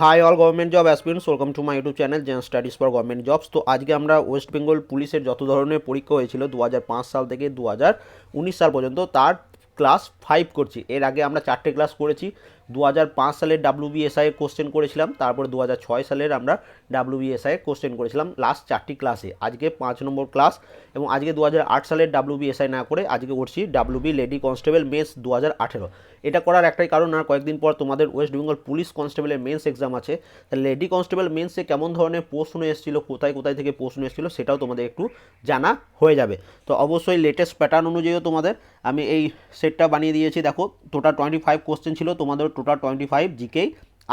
Hi all government job aspirants welcome to my YouTube channel Zen Studies for government jobs তো আজকে আমরা West Bengal পুলিশের যত ধরনের পরীক্ষা হয়েছিল দু সাল থেকে দু সাল পর্যন্ত, তার ক্লাস ফাইভ করছি। এর আগে আমরা চারটে ক্লাস করেছি। দু হাজার পাঁচ সালের ডাব্লিউবিএসআই কোশ্চেন করেছিলাম, তারপর দু সালের আমরা ডাব্লিউবিএসআই কোশ্চেন করেছিলাম লাস্ট চারটি ক্লাসে আজকে পাঁচ নম্বর ক্লাস এবং আজকে দু হাজার আট সালের ডাব্লিউবিএসআই না করে আজকে করছি ডাব্লিউবি লেডি কনস্টেবল মেন্স দু হাজার আঠেরো। এটা করার একটাই কারণ, আর কয়েকদিন পর তোমাদের ওয়েস্ট বেঙ্গল পুলিশ কনস্টেবলের মেন্স এক্সাম আছে। তাহলে লেডি কনস্টেবল মেন্সে কেমন ধরনের প্রশ্ন এসেছিল, কোথায় কোথায় থেকে প্রশ্ন এসেছিল সেটাও তোমাদের একটু জানা হয়ে যাবে। তো অবশ্যই লেটেস্ট প্যাটার্ন অনুযায়ীও তোমাদের আমি এই সেটটা বানিয়ে দিয়েছি। দেখো টোটাল টোয়েন্টি ফাইভ কোশ্চেন ছিল তোমাদের টোটাল টোয়েন্টি ফাইভ জিকেই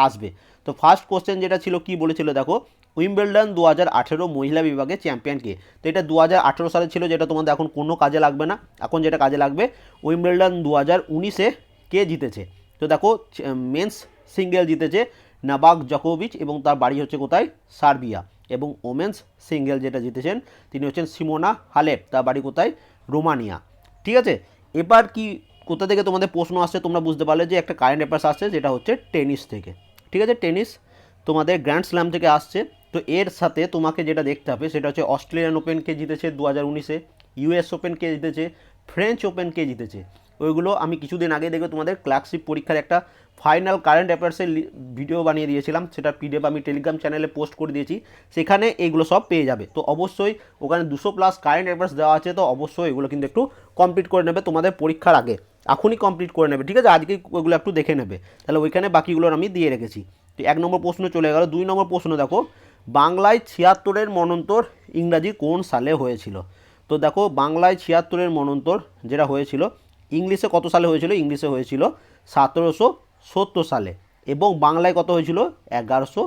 আসবে। তো ফার্স্ট কোশ্চেন যেটা ছিল, কি বলেছিল? দেখো উইম্বেলডন দু হাজার আঠেরো মহিলা বিভাগে চ্যাম্পিয়ন কে? তো এটা দু হাজার আঠেরো সালে ছিল, যেটা তোমাদের এখন কোনো কাজে লাগবে না। এখন যেটা কাজে লাগবে উইম্বেলডন দু হাজার উনিশে কে জিতেছে? তো দেখো মেন্স সিঙ্গেল জিতেছে নাবাক জকোভিচ এবং তার বাড়ি হচ্ছে কোথায়? সার্বিয়া এবং ওমেন্স সিঙ্গেল যেটা জিতেছেন, তিনি হচ্ছেন সিমোনা হালেপ তার বাড়ি কোথায়? রোমানিয়া ঠিক আছে? এবার কি কোথা থেকে তোমাদের প্রশ্ন আসছে তোমরা বুঝতে পারলে যে একটা কারেন্ট অ্যাফেয়ার্স আসছে যেটা হচ্ছে টেনিস থেকে। ঠিক আছে? টেনিস তোমাদের গ্র্যান্ড স্ল্যাম থেকে আসছে। তো এর সাথে তোমাকে যেটা দেখতে হবে সেটা হচ্ছে অস্ট্রেলিয়ান ওপেন কে জিতেছে দু হাজার উনিশে ইউএস ওপেন কে জিতেছে ফ্রেঞ্চ ওপেন কে জিতেছে। ওইগুলো আমি কিছুদিন আগে দেখবে তোমাদের ক্লার্কশিপ পরীক্ষার একটা ফাইনাল কারেন্ট অ্যাফেয়ার্সের ভিডিও বানিয়ে দিয়েছিলাম। সেটা পিডিএফ আমি টেলিগ্রাম চ্যানেলে পোস্ট করে দিয়েছি। সেখানে এগুলো সব পেয়ে যাবে। তো অবশ্যই ওখানে দুশো প্লাস কারেন্ট অ্যাফেয়ার্স দেওয়া আছে। তো অবশ্যই এগুলো কিন্তু একটু কমপ্লিট করে নেবে তোমাদের পরীক্ষার আগে। এখনই কমপ্লিট করে নেবে, ঠিক আছে? আজকে ওগুলো একটু দেখে নেবে। তাহলে ওইখানে বাকিগুলোর আমি দিয়ে রেখেছি। তো এক নম্বর প্রশ্ন চলে গেল, দুই নম্বর প্রশ্ন দেখো, বাংলায় ছিয়াত্তরের মনন্তর ইংরাজি কোন সালে হয়েছিল? তো দেখো, বাংলায় ছিয়াত্তরের মনন্তর যেটা হয়েছিল, ইংলিশে কত সালে হয়েছিল? ইংলিশে হয়েছিল সতেরোশো সত্তর সালে এবং বাংলায় কত হয়েছিল? এগারোশো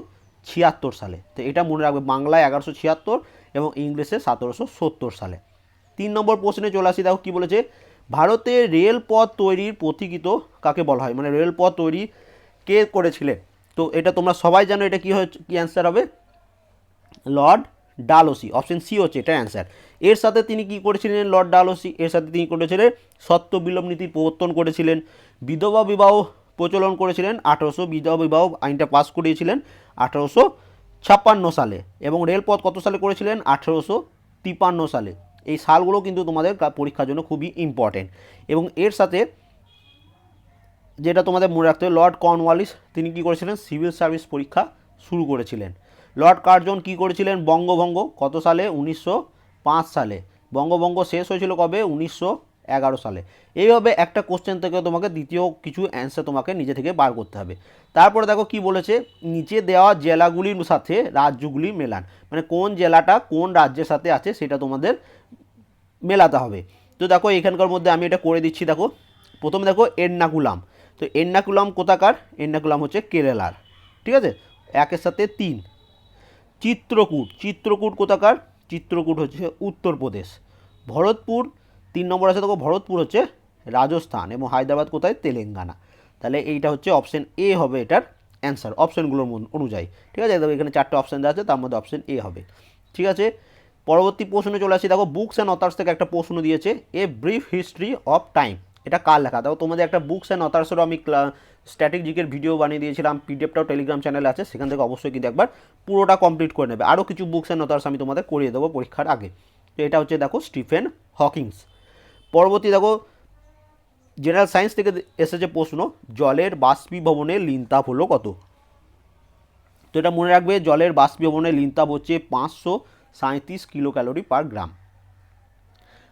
ছিয়াত্তর সালে। তো এটা মনে রাখবে, বাংলায় এগারোশো ছিয়াত্তর এবং ইংলিশে সতেরোশো সত্তর সালে। তিন নম্বর প্রশ্নে চলে আসি, দেখো কী বলেছে? ভারতে রেলপথ তৈরির প্রতীকিত কাকে বলা হয়? মানে রেলপথ তৈরি কে করেছিলেন? তো এটা তোমরা সবাই জানো এটা কী হচ্ছে কী অ্যান্সার হবে? লর্ড ডালোসি অপশন সি হচ্ছে এটা অ্যান্সার এর সাথে তিনি কি করেছিলেন? লর্ড ডালোসি এর সাথে তিনি করেছিলেন, সত্য বিলোপ নীতির প্রবর্তন করেছিলেন, বিধবা বিবাহ প্রচলন করেছিলেন, আঠারোশো বিধবা বিবাহ আইনটা পাস করিয়েছিলেন আঠারোশো ছাপ্পান্ন সালে। এবং রেলপথ কত সালে করেছিলেন? আঠারোশো তিপান্ন সালে। এই সালগুলো কিন্তু তোমাদের পরীক্ষার জন্য খুবই ইম্পর্টেন্ট এবং এর সাথে যেটা তোমাদের মনে রাখতে হবে, লর্ড কর্নওয়ালিস তিনি কি করেছিলেন? সিভিল সার্ভিস পরীক্ষা শুরু করেছিলেন। লর্ড কার্জন কি করেছিলেন? বঙ্গভঙ্গ কত সালে? উনিশশো পাঁচ সালে। বঙ্গভঙ্গ শেষ হয়েছিল কবে? উনিশশো এগারো সালে। এইভাবে একটা কোশ্চেন থেকে তোমাকে দ্বিতীয় কিছু অ্যান্সার তোমাকে নিজে থেকে বার করতে হবে। তারপরে দেখো কি বলেছে? নিচে দেওয়া জেলাগুলির সাথে রাজ্যগুলি মেলান। মানে কোন জেলাটা কোন রাজ্যের সাথে আছে সেটা তোমাদের মেলাতে হবে। তো দেখো, এখানকার মধ্যে আমি এটা করে দিচ্ছি, দেখো। প্রথমে দেখো এন্নাকুলাম তো এন্নাকুলাম কোথাকার? এন্নাকুলাম হচ্ছে কেরালার। ঠিক আছে? একের সাথে তিন। চিত্রকূট। চিত্রকূট কোথাকার? চিত্রকূট হচ্ছে উত্তরপ্রদেশ। ভরতপুর, তিন নম্বর আছে দেখো, ভরতপুর হচ্ছে রাজস্থান এবং হায়দ্রাবাদ কোথায়? তেলেঙ্গানা। তাহলে এইটা হচ্ছে অপশন এ হবে এটার অ্যান্সার অপশনগুলোর অনুযায়ী। ঠিক আছে? এখানে চারটে অপশন দেওয়া আছে, তার মধ্যে অপশন এ হবে। ঠিক আছে? পরবর্তী প্রশ্নে চলে আসি। দেখো বুকস অ্যান্ড অথার্স থেকে একটা প্রশ্ন দিয়েছে a brief history of time এটা কার লেখা? দেখো, তোমাদের একটা বুকস অ্যান্ড অথার্সেরও আমি স্ট্র্যাটেজিকের ভিডিও বানিয়ে দিয়েছিলাম পিডিএফটাও টেলিগ্রাম চ্যানেলে আছে, সেখান থেকে অবশ্যই কিন্তু একবার পুরোটা কমপ্লিট করে নেবে। আরও কিছু বুকস অ্যান্ড অথার্স আমি তোমাদের করিয়ে দেবো পরীক্ষার আগে। তো এটা হচ্ছে, দেখো, স্টিফেন হকিংস। পরবর্তী, দেখো জেনারেল সায়েন্স থেকে এসেছে প্রশ্ন, জলের বাষ্পীভবনের লিনতাপ হলো কত? তো এটা মনে রাখবে, জলের বাষ্পীভবনের লিনতাপ হচ্ছে পাঁচশো সাঁত্রিশ কিলো ক্যালোরি পার গ্রাম।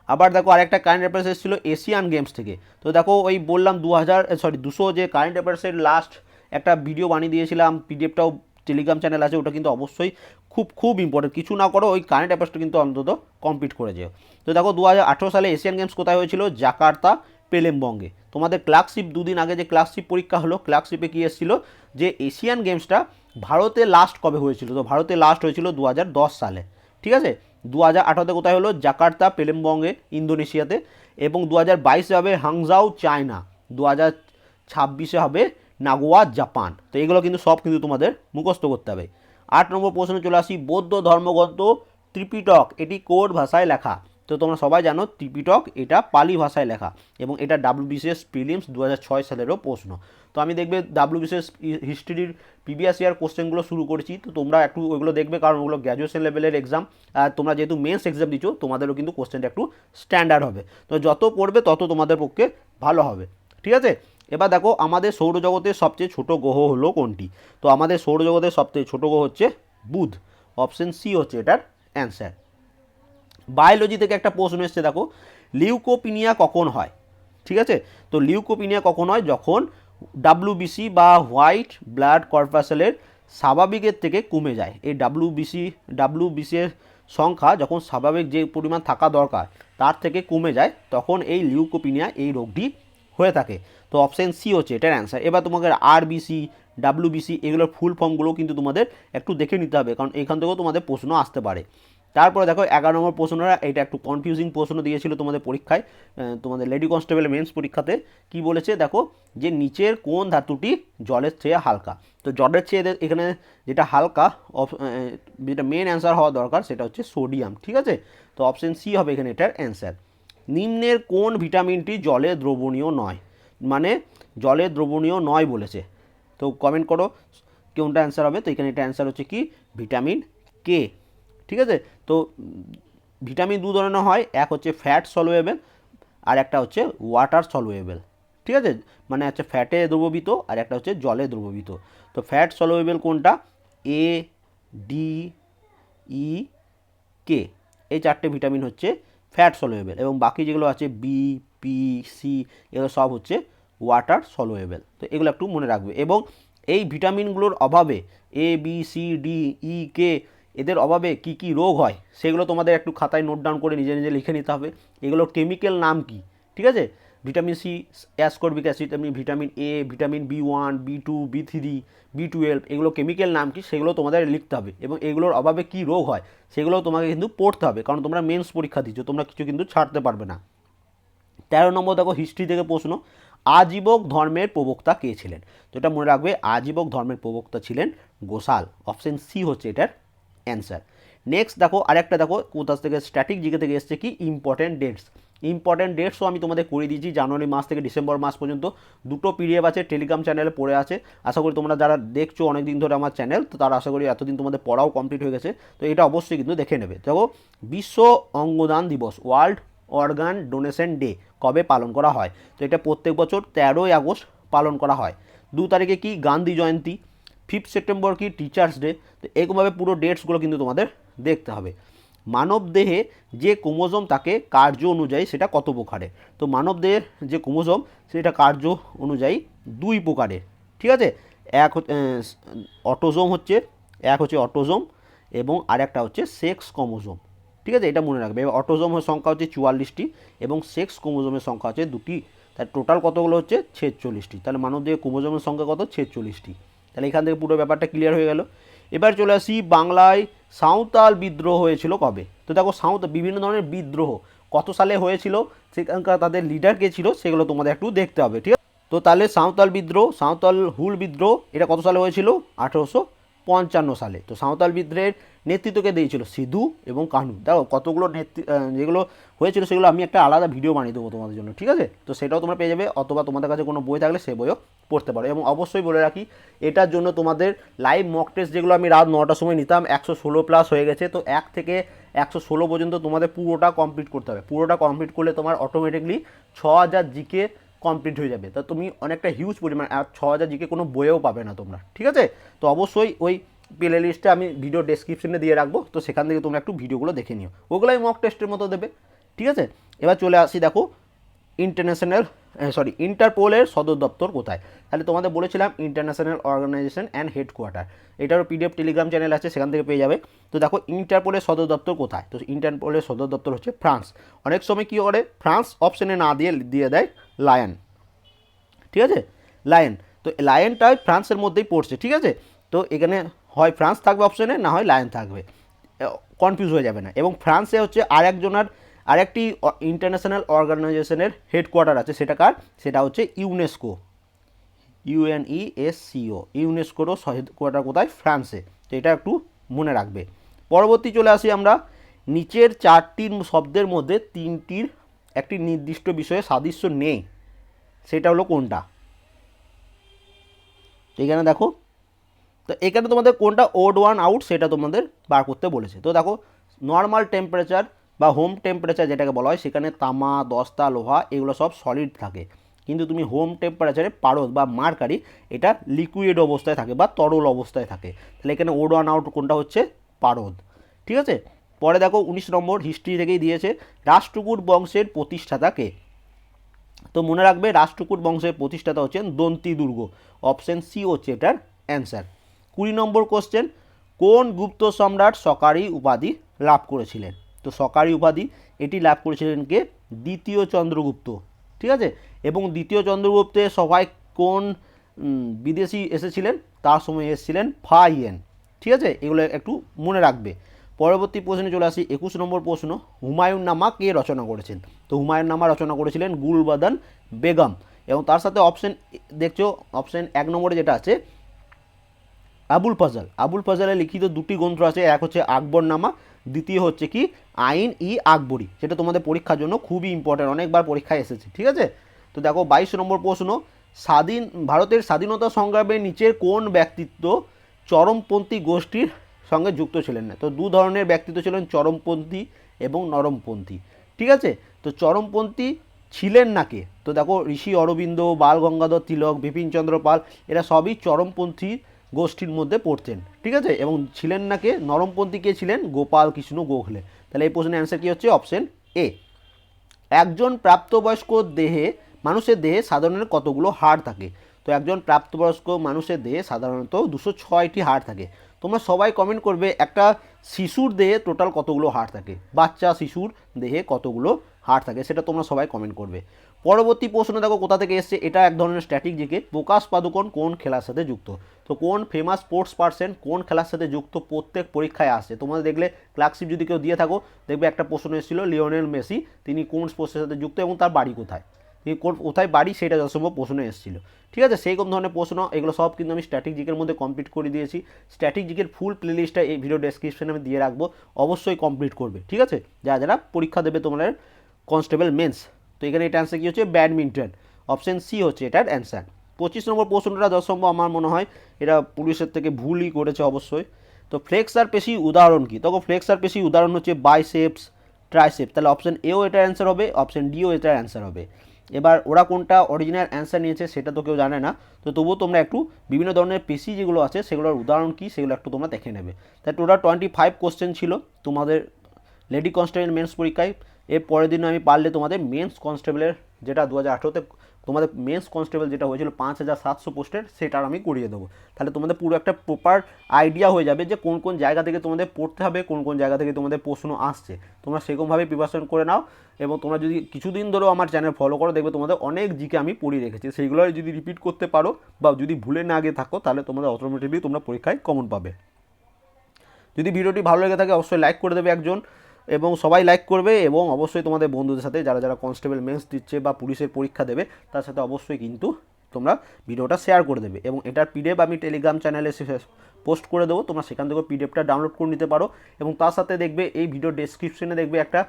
আবার দেখো আরেকটা কারেন্ট অ্যাফেয়ার্স এসেছিল এশিয়ান গেমস থেকে। তো দেখো ওই বললাম দু হাজার সরি দুশো যে কারেন্ট অ্যাফেয়ার্সের লাস্ট একটা ভিডিও বানিয়ে দিয়েছিলাম পিডিএফটাও টেলিগ্রাম চ্যানেল আছে, ওটা কিন্তু অবশ্যই খুব খুব ইম্পর্টেন্ট কিছু না করো, ওই কারেন্ট অ্যাফেয়ার্সটা কিন্তু অন্তত কমপ্লিট করে যেও। তো দেখো দু হাজার আঠেরো সালে এশিয়ান গেমস কোথায় হয়েছিল? জাকার্তা পেলেমবঙ্গে। তোমাদের ক্লার্কশিপ দুদিন আগে যে ক্লার্কশিপ পরীক্ষা হলো ক্লার্কশিপে কী এসেছিল? যে এশিয়ান গেমসটা ভারতে লাস্ট কবে হয়েছিল? তো ভারতে লাস্ট হয়েছিল দু হাজার দশ সালে। ঠিক আছে? দু হাজার আঠারোতে কোথায় হলো? জাকার্তা, পেলেমবঙ্গে, ইন্দোনেশিয়াতে। এবং দু হাজার বাইশে হবে হাংজাও, চায়না। দু হাজার ছাব্বিশে হবে নাগোয়া, জাপান। তো এগুলো কিন্তু সব কিন্তু তোমাদের মুখস্থ করতে হবে। আট নম্বর প্রশ্নে চলে আসি, বৌদ্ধ ধর্মগ্রন্থ ত্রিপিটক, এটি কোড ভাষায় লেখা? তো তোমরা সবাই জানো ত্রিপিটক এটা পালি ভাষায় লেখা এবং এটা ডাব্লিউবিসিএস প্রিলিমস দু ছয় সালেরও প্রশ্ন। তো আমি দেখবে ডাব্লিউবিসিএস হিস্ট্রির প্রিভিয়াস ইয়ার কোশ্চেনগুলো শুরু করেছি, তো তোমরা একটু ওইগুলো দেখবে কারণ ওগুলো গ্র্যাজুয়েশন লেভেলের এক্সাম আর তোমরা যেহেতু মেন্স এক্সাম দিচ্ছ তোমাদেরও কিন্তু কোশ্চেনটা একটু স্ট্যান্ডার্ড হবে। তো যত পড়বে তত তোমাদের পক্ষে ভালো হবে। ঠিক আছে? এবার দেখো আমাদের সৌরজগতের সবচেয়ে ছোট গ্রহ হলো কোনটি? তো আমাদের সৌরজগতের সবচেয়ে ছোট গ্রহ হচ্ছে বুধ। অপশন সি হচ্ছে এটার অ্যান্সার বায়োলজি থেকে একটা প্রশ্ন এসছে, দেখো লিউকোপিনিয়া কখন হয়? ঠিক আছে? তো লিউকোপিনিয়া কখন হয়? যখন ডাব্লিউবিসি বা হোয়াইট ব্লাড কর্পাসেলের স্বাভাবিকের থেকে কমে যায়। এই ডাব্লিউবিসি এর সংখ্যা যখন স্বাভাবিক যে পরিমাণ থাকা দরকার, তার থেকে কমে যায়, তখন এই লিউকোপিনিয়া এই রোগটি হয়ে থাকে। তো অপশান সি হচ্ছে, এটার অ্যান্সার এবার তোমাকে আরবিসি ডাব্লিউবিসি এগুলোর ফুল ফর্মগুলো কিন্তু তোমাদের একটু দেখে নিতে হবে, কারণ এখান থেকেও তোমাদের প্রশ্ন আসতে পারে। তারপরে দেখো এগারো নম্বর প্রশ্নটা, এটা একটু কনফিউজিং প্রশ্ন দিয়েছিল তোমাদের পরীক্ষায় তোমাদের লেডি কনস্টেবল মেন্স পরীক্ষাতে। কি বলেছে? দেখো যে নিচের কোন ধাতুটি জলের চেয়ে হালকা? তো জলের চেয়ে এখানে যেটা হালকা যেটা মেন অ্যান্সার হওয়া দরকার সেটা হচ্ছে সোডিয়াম ঠিক আছে? তো অপশন সি হবে এখানে এটার অ্যান্সার নিম্নের কোন ভিটামিনটি জলে দ্রবণীয় নয়? মানে জলে দ্রবণীয় নয় বলেছে। তো কমেন্ট করো, কোনটা অ্যান্সার হবে? তো এখানে এটা অ্যান্সার হচ্ছে কি? ভিটামিন কে ঠিক আছে? তো ভিটামিন দু ধরনের হয়, এক হচ্ছে ফ্যাট সলুয়েবেল আর একটা হচ্ছে ওয়াটার সলুয়েবেল ঠিক আছে? মানে হচ্ছে ফ্যাটে দ্রবীভূত আর একটা হচ্ছে জলে দ্রবীভূত। তো ফ্যাট সলুয়েবেল কোনটা? এ ডি ই কে এই চারটে ভিটামিন হচ্ছে ফ্যাট সলুয়েবল এবং বাকি যেগুলো আছে বি পি সি এগুলো সব হচ্ছে ওয়াটার সলুয়েবল তো এগুলো একটু মনে রাখবে এবং এই ভিটামিনগুলোর অভাবে A B C D E K এদের অভাবে কি কি রোগ হয়, সেগুলো তোমাদের একটু খাতায় নোট ডাউন করে নিজে নিজে লিখে নিতে হবে। এগুলোর কেমিক্যাল নাম কি? ঠিক আছে? ভিটামিন সি অ্যাসকর্বিক অ্যাসিড এমনি vitamin A vitamin B one B two B three B twelve এগুলো কেমিক্যাল নাম কি, সেগুলো তোমাদের লিখতে হবে এবং এগুলোর অভাবে কি রোগ হয়, সেগুলো তোমাকে কিন্তু পড়তে হবে, কারণ তোমরা মেন্স পরীক্ষা দিচ্ছ, তোমরা কিছু কিন্তু ছাড়তে পারবে না। তেরো নম্বর দেখো হিস্ট্রি থেকে প্রশ্ন, আজীবক ধর্মের প্রবক্তা কে ছিলেন? তো এটা মনে রাখবে, আজীবক ধর্মের প্রবক্তা ছিলেন গোসাল অপশন সি হচ্ছে এটার অ্যান্সার নেক্সট দেখো, আরেকটা দেখো কোথাও থেকে স্ট্যাটিক জিকে থেকে এসছে কি? ইম্পর্টেন্ট ডেটস ইম্পর্টেন্ট ডেটসও আমি তোমাদের করে দিয়েছি জানুয়ারি মাস থেকে ডিসেম্বর মাস পর্যন্ত। দুটো পিডিএফ আছে টেলিগ্রাম চ্যানেলে পড়ে আছে। আশা করি তোমরা যারা দেখছ অনেক দিন ধরে আমার চ্যানেল তো তারা আশা করি এতদিন তোমাদের পড়াও কমপ্লিট হয়ে গেছে। তো এটা অবশ্যই কিন্তু দেখে নেবে। দেখো, বিশ্ব অঙ্গদান দিবস ওয়ার্ল্ড অর্গান ডোনেশন ডে কবে পালন করা হয়? তো এটা প্রত্যেক বছর তেরোই আগস্ট পালন করা হয়। দু তারিখে কি? গান্ধী জয়ন্তী। ফিফথ সেপ্টেম্বর কি টিচার্স ডে তো এরকমভাবে পুরো ডেটসগুলো কিন্তু তোমাদের দেখতে হবে। মানব দেহে যে ক্রোমোজোম তাকে কার্য অনুযায়ী সেটা কত প্রকারে? তো মানব দেহের যে ক্রোমোজোম, সেটা কার্য অনুযায়ী দুই প্রকারের ঠিক আছে? এক অটোজোম হচ্ছে, এক হচ্ছে অটোজোম এবং আরেকটা হচ্ছে সেক্স ক্রোমোজোম, ঠিক আছে? এটা মনে রাখবে। এবার অটোজোমের সংখ্যা হচ্ছে চুয়াল্লিশটি এবং সেক্স ক্রোমোজোমের সংখ্যা হচ্ছে দুটি। তার টোটাল কতগুলো হচ্ছে? ছেচল্লিশটি। তাহলে মানবদেহে ক্রোমোজোমের সংখ্যা কত? ছেচল্লিশটি। তাহলে এখান থেকে পুরো ব্যাপারটা ক্লিয়ার হয়ে গেল। এবার চলে আসি বাংলায় সাঁওতাল বিদ্রোহ হয়েছিল কবে? তো দেখো সাঁওতাল বিভিন্ন ধরনের বিদ্রোহ কত সালে হয়েছিল, সেখানকার তাদের লিডার কে ছিল সেগুলো তোমাদের একটু দেখতে হবে, ঠিক আছে? তো তাহলে সাঁওতাল বিদ্রোহ, সাঁওতাল হুল বিদ্রোহ, এটা কত সালে হয়েছিল? আঠেরোশো পঞ্চান্ন সালে। তো সাঁওতাল বিদ্রোহের নেতৃত্বকে দিয়েছিল, সিধু এবং কানু। দেখো কতগুলো নেতৃ যেগুলো হয়েছিল সেগুলো আমি একটা আলাদা ভিডিও বানিয়ে দেবো তোমাদের জন্য, ঠিক আছে? তো সেটাও তোমরা পেয়ে যাবে, অথবা তোমাদের কাছে কোনো বই থাকলে সে বইও পড়তে পারো। এবং অবশ্যই বলে রাখি, এটার জন্য তোমাদের লাইভ মক টেস্ট যেগুলো আমি রাত নটার সময় নিতাম, একশো ষোলো প্লাস হয়ে গেছে, তো এক থেকে একশো ষোলো পর্যন্ত তোমাদের পুরোটা কমপ্লিট করতে হবে। পুরোটা কমপ্লিট করলে তোমার অটোমেটিকলি ছ হাজার জিকে কমপ্লিট হয়ে যাবে। তা তুমি অনেকটা হিউজ পরিমাণ, আর ছ হাজার জিকে কোনো বইয়েও পাবে না তোমরা, ঠিক আছে? তো অবশ্যই ওই প্লে লিস্টে আমি ভিডিও ডেসক্রিপশনে দিয়ে রাখব, তো সেখান থেকে তোমরা একটু ভিডিওগুলো দেখে নিও। ওগুলোই মক টেস্টের মতো দেবে, ঠিক আছে? এবার চলে আসি, দেখো ইন্টারন্যাশনাল সরি ইন্টারপোলের সদর দপ্তর কোথায়? তাহলে তোমাদের বলেছিলাম ইন্টারন্যাশনাল অর্গানাইজেশন অ্যান্ড হেডকোয়ার্টার এটারও পিডিএফ টেলিগ্রাম চ্যানেল আছে, সেখান থেকে পেয়ে যাবে। তো দেখো ইন্টারপোলের সদর দপ্তর কোথায়? তো ইন্টারপোলের সদর দপ্তর হচ্ছে ফ্রান্স অনেক সময় কী করে? ফ্রান্স অপশনে না দিয়ে দিয়ে দেয় লায়ন ঠিক আছে? লায়ন তো লায়নটা ফ্রান্সের মধ্যেই পড়ছে, ঠিক আছে? তো এখানে হয় ফ্রান্স থাকবে অপশনে, না হয় লায়ন থাকবে। কনফিউজ হয়ে যাবে না। এবং ফ্রান্সে হচ্ছে আর একজনের আরেকটি ইন্টারন্যাশনাল অর্গানাইজেশনের হেডকোয়ার্টার আছে, সেটা কার? সেটা হচ্ছে ইউনেস্কো ইউএনইএসসিও ইউনেস্কোরও হেডকোয়ার্টার কোথায়? ফ্রান্সে। তো এটা একটু মনে রাখবে। পরবর্তী চলে আসি আমরা। নিচের চারটি শব্দের মধ্যে তিনটির একটি নির্দিষ্ট বিষয়ে সাদৃশ্য নেই। সেটা হলো কোনটা? এখানে দেখো তো এখানে তোমাদের কোনটা ওড ওয়ান আউট সেটা তোমাদের বার করতে বলেছে। তো দেখো নর্মাল টেম্পারেচার বা হোম টেম্পারেচার যেটাকে বলা হয়, সেখানে তামা, দস্তা, লোহা এগুলো সব সলিড থাকে। কিন্তু তুমি হোম টেম্পারেচারে পারদ বা মার্কারি, এটা লিকুইড অবস্থায় থাকে বা তরল অবস্থায় থাকে। তাহলে এখানে ওড ওয়ান আউট কোনটা হচ্ছে? পারদ। ঠিক আছে? পরে দেখো, উনিশ নম্বর হিস্ট্রি থেকেই দিয়েছে, রাষ্ট্রকূট বংশের প্রতিষ্ঠাতাকে তো মনে রাখবে, রাষ্ট্রকূট বংশের প্রতিষ্ঠাতা হচ্ছেন দন্তি দুর্গ অপশন সি হচ্ছে এটার অ্যান্সার কুড়ি নম্বর কোশ্চেন কোন গুপ্ত সম্রাট সকারি উপাধি লাভ করেছিলেন? তো সকারি উপাধি এটি লাভ করেছিলেন কে? দ্বিতীয় চন্দ্রগুপ্ত। ঠিক আছে? এবং দ্বিতীয় চন্দ্রগুপ্তে সবাই কোন বিদেশি এসেছিলেন? তার সময় এসেছিলেন ফাইয়েন। ঠিক আছে? এগুলো একটু মনে রাখবে। পরবর্তী প্রশ্নে চলে আসি। একুশ নম্বর প্রশ্ন হুমায়ুন নামা কে রচনা করেছেন? তো হুমায়ুন নামা রচনা করেছিলেন গুলবাদান বেগম। এবং তার সাথে অপশন দেখছ অপশন এক নম্বরে যেটা আছে আবুল ফজল। আবুল ফজলের লিখিত দুটি গ্রন্থ আছে, এক হচ্ছে আকবরনামা, দ্বিতীয় হচ্ছে কি? আইন ই আকবরি। যেটা তোমাদের পরীক্ষার জন্য খুবই ইম্পর্ট্যান্ট অনেকবার পরীক্ষায় এসেছে, ঠিক আছে? তো দেখো, বাইশ নম্বর প্রশ্ন, স্বাধীন, ভারতের স্বাধীনতা সংগ্রামে নিচের কোন ব্যক্তিত্ব চরমপন্থী গোষ্ঠীর সঙ্গে যুক্ত ছিলেন না? তো দু ধরনের ব্যক্তিত্ব ছিলেন, চরমপন্থী এবং নরমপন্থী, ঠিক আছে? তো চরমপন্থী ছিলেন না কে? তো দেখো, ঋষি অরবিন্দ, বাল গঙ্গাধর তিলক বিপিনচন্দ্র পাল, এরা সবই চরমপন্থী গোষ্ঠীর মধ্যে পড়তেন, ঠিক আছে? এবং ছিলেন না কে? নরমপন্থী কে ছিলেন? গোপাল কৃষ্ণ গোখলে। তাহলে এই প্রশ্নের অ্যান্সার কী হচ্ছে? অপশন এ একজন প্রাপ্তবয়স্ক দেহে, মানুষের দেহে সাধারণত কতগুলো হাড় থাকে? তো একজন প্রাপ্তবয়স্ক মানুষের দেহে সাধারণত দুশো ছয়টি হাড় থাকে। তোমরা সবাই কমেন্ট করবে, একটা শিশুর দেহে টোটাল কতগুলো হাড় থাকে? বাচ্চা শিশুর দেহে কতগুলো হাড় থাকে? সেটা তোমরা সবাই কমেন্ট করবে। পরবর্তী প্রশ্ন দেখো কোথা থেকে এসছে? এটা এক ধরনের স্ট্যাটিক জিকে প্রকাশ পাদুকোন কোন খেলার সাথে যুক্ত? তো কোন ফেমাস স্পোর্টস পার্সন কোন খেলার সাথে যুক্ত প্রত্যেক পরীক্ষায় আসছে তোমরা দেখলে ক্লার্কশিপ যদি কেউ দিয়ে থাকো, দেখবে একটা প্রশ্ন এসেছিল লিওনেল মেসি তিনি কোন স্পোর্টসের সাথে যুক্ত এবং তার বাড়ি কোথায়? তিনি কোন, কোথায় বাড়ি? সেটা যথাসম্ভব প্রশ্ন এসেছিল। ঠিক আছে সেই কোন ধরনের প্রশ্ন, এগুলো সব কিন্তু আমি স্ট্যাটিক জিকের মধ্যে কমপ্লিট করে দিয়েছি। স্ট্যাটিক জিকের ফুল প্লেলিস্টটা এই ভিডিও ডেসক্রিপশনে আমি দিয়ে রাখব। অবশ্যই কমপ্লিট করবে। ঠিক আছে? যারা যারা পরীক্ষা দেবে তোমাদের কনস্টেবল মেন্স তো এখানে এটা অ্যান্সার কী হচ্ছে? ব্যাডমিন্টন। অপশন সি হচ্ছে এটার অ্যান্সার পঁচিশ নম্বর প্রশ্নটা যথাসম্ভব আমার মনে হয় এটা পুলিশের থেকে ভুলই করেছে অবশ্যই। তো ফ্লেক্সার পেশি উদাহরণ কী? তখন ফ্লেক্সার পেশি উদাহরণ হচ্ছে বাইসেপস ট্রাইসেপ তাহলে অপশন এও এটার অ্যান্সার হবে অপশান ডিও এটার অ্যান্সার হবে। এবার ওরা কোনটা অরিজিনাল অ্যান্সার নিয়েছে সেটা তো কেউ জানে না। তো তবুও তোমরা একটু বিভিন্ন ধরনের পেশি যেগুলো আছে, সেগুলোর উদাহরণ কী, সেগুলো একটু তোমরা দেখে নেবে। তাই টোটাল টোয়েন্টি ফাইভ কোশ্চেন ছিল তোমাদের লেডি কনস্টেবল মেন্স পরীক্ষায়। এর পরের দিন আমি পারলে তোমাদের মেন্স কনস্টেবলের যেটা দু হাজার আঠেরোতে তোমাদের মেন্স কনস্টেবল যেটা হয়েছিল পাঁচ হাজার সাতশো পোস্টের, সেটার আমি করিয়ে দেবো। তাহলে তোমাদের পুরো একটা প্রপার আইডিয়া হয়ে যাবে যে কোন কোন জায়গা থেকে তোমাদের পড়তে হবে, কোন কোন জায়গা থেকে তোমাদের প্রশ্ন আসছে। তোমরা সেরকমভাবে প্রিপারেশন করে নাও এবং তোমরা যদি কিছুদিন ধরেও আমার চ্যানেল ফলো করো, দেখবে তোমাদের অনেক জিকে আমি পড়িয়ে রেখেছি। সেইগুলো যদি রিপিট করতে পারো বা যদি ভুলে না গিয়ে থাকো, তাহলে তোমাদের অটোমেটিকলি তোমরা পরীক্ষায় কমন পাবে। যদি ভিডিওটি ভালো লেগে থাকে, অবশ্যই লাইক করে দেবে একজন। এবং সবাই লাইক করবে এবং অবশ্যই তোমাদের বন্ধুদের সাথে যারা যারা কনস্টেবল মেন্স দিচ্ছে বা পুলিশের পরীক্ষা দেবে, তার সাথে অবশ্যই কিন্তু তোমরা ভিডিওটা শেয়ার করে দেবে এবং এটার পিডিএফ আমি টেলিগ্রাম চ্যানেলে পোস্ট করে দেবো। তোমরা সেখান থেকে পিডিএফটা ডাউনলোড করে নিতে পারো এবং তার সাথে দেখবে এই ভিডিও ডেসক্রিপশনে দেখবে একটা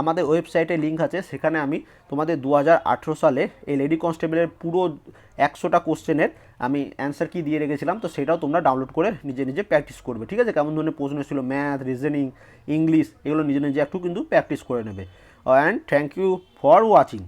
আমাদের ওয়েবসাইটে লিঙ্ক আছে, সেখানে আমি তোমাদের দু হাজার আঠেরো সালে এই লেডি কনস্টেবলের পুরো একশোটা কোশ্চেনের আমি অ্যান্সার কি দিয়ে রেখেছিলাম, তো সেটাও তোমরা ডাউনলোড করে নিজে নিজে প্র্যাকটিস করবে, ঠিক আছে? কেমন ধরনের প্রশ্ন ছিল ম্যাথ, রিজনিং, ইংলিশ, এগুলো নিজে নিজে একটু কিন্তু প্র্যাকটিস করে নেবে। And thank you for watching.